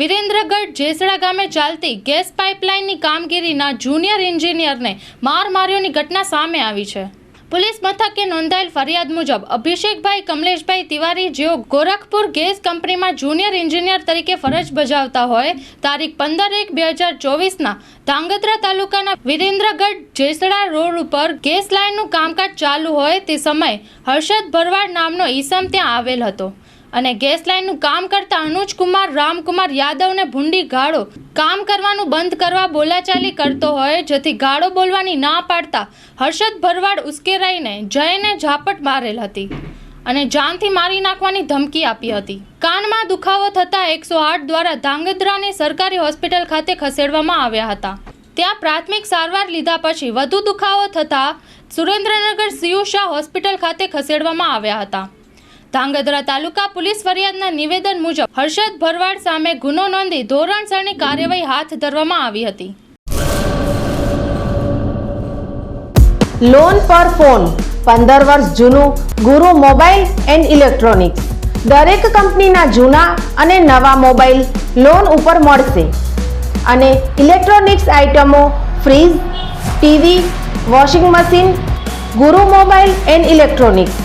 વિરેન્દ્રગઢ જેસડા ગામે ચાલતી ગેસ પાઇપલાઇનની કામગીરીના જુનિયર એન્જિનિયરને માર માર્યોની ઘટના સામે આવી છે. પોલીસ મથકે નોંધાયેલ ફરિયાદ મુજબ અભિષેકભાઈ કમલેશભાઈ તિવારી જેઓ ગોરખપુર ગેસ કંપનીમાં જુનિયર એન્જિનિયર તરીકે ફરજ બજાવતા હોય, તારીખ પંદર એક બે હજાર ચોવીસના ધાંગધ્રા તાલુકાના વિરેન્દ્રગઢ જેસડા રોડ ઉપર ગેસ લાઇનનું કામકાજ ચાલુ હોય તે સમયે હર્ષદ ભરવાડ નામનો ઈસમ ત્યાં આવેલ હતો. અને ગેસ લાઇનનું કામ કરતા અનુજકુમાર, રામકુમાર યાદવને ભૂંડી ગાળો. કામ કરવાનું બંધ કરવા બોલાચાલી કરતો હોય, જેથી ગાળો બોલવાની ના પાડતા હર્ષદ ભરવાડ ઉશ્કેરાઈને જયને ઝાપટ મારેલ હતી અને જાનથી મારી નાખવાની ધમકી આપી હતી. કાનમાં દુખાવો થતાં એકસો આઠ દ્વારા ધાંગધ્રાની સરકારી હોસ્પિટલ ખાતે ખસેડવામાં આવ્યા હતા. ત્યાં પ્રાથમિક સારવાર લીધા પછી વધુ દુખાવો થતાં સુરેન્દ્રનગર સીયુ શાહ હોસ્પિટલ ખાતે ખસેડવામાં આવ્યા હતા. ધાંગધ્રા તાલુકા પોલીસ ફરિયાદના નિવેદન મુજબ હર્ષદ ભરવાડ સામે ગુનો નોંધી ધોરણસરની કાર્યવાહી હાથ ધરવામાં આવી હતી. લોન પર ફોન પંદર વર્ષ જૂનું, ગુરુ મોબાઈલ એન્ડ ઇલેક્ટ્રોનિક્સ. દરેક કંપનીના જૂના અને નવા મોબાઈલ લોન ઉપર મળશે. અને ઇલેક્ટ્રોનિક્સ આઇટમો fridge, TV, washing machine, Guru mobile and electronics.